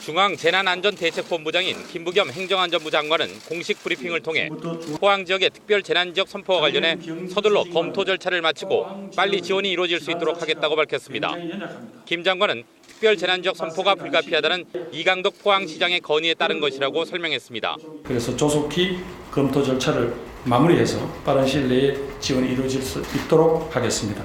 중앙재난안전대책본부장인 김부겸 행정안전부 장관은 공식 브리핑을 통해 포항 지역의 특별 재난 지역 선포와 관련해 서둘러 검토 절차를 마치고 빨리 지원이 이루어질 수 있도록 하겠다고 밝혔습니다. 김 장관은 특별 재난 지역 선포가 불가피하다는 이강덕 포항시장의 건의에 따른 것이라고 설명했습니다. 그래서 조속히 검토 절차를 마무리해서 빠른 시일 내에 지원이 이루어질 수 있도록 하겠습니다.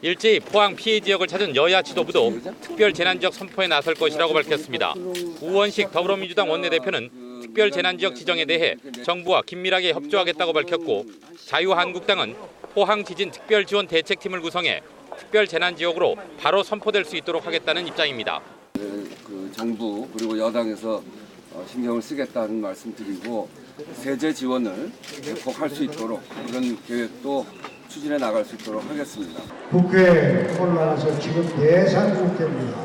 일제히 포항 피해 지역을 찾은 여야 지도부도 특별 재난 지역 선포에 나설 것이라고 밝혔습니다. 우원식 더불어민주당 원내대표는 특별 재난 지역 지정에 대해 정부와 긴밀하게 협조하겠다고 밝혔고 자유한국당은 포항 지진 특별 지원 대책팀을 구성해 특별 재난 지역으로 바로 선포될 수 있도록 하겠다는 입장입니다. 그 정부 그리고 여당에서 어, 신경을 쓰겠다는 말씀드리고 세제 지원을 대폭 할수 있도록 이런 계획도 추진해 나갈 수 있도록 하겠습니다. 국회에 올라와서 지금 예산 국회입니다.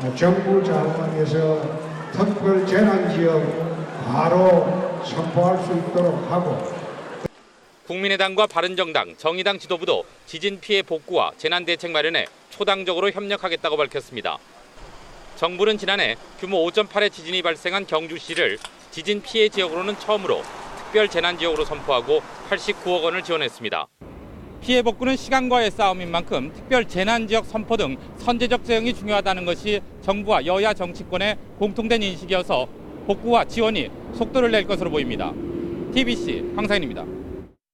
아, 정부 장관에서 특별 재난 지역 바로 선포할 수 있도록 하고 국민의당과 바른정당, 정의당 지도부도 지진 피해 복구와 재난 대책 마련에 초당적으로 협력하겠다고 밝혔습니다. 정부는 지난해 규모 5.8의 지진이 발생한 경주시를 지진 피해 지역으로는 처음으로 특별 재난 지역으로 선포하고 89억 원을 지원했습니다. 피해 복구는 시간과의 싸움인 만큼 특별 재난 지역 선포 등 선제적 대응이 중요하다는 것이 정부와 여야 정치권의 공통된 인식이어서 복구와 지원이 속도를 낼 것으로 보입니다. TBC 황상인입니다.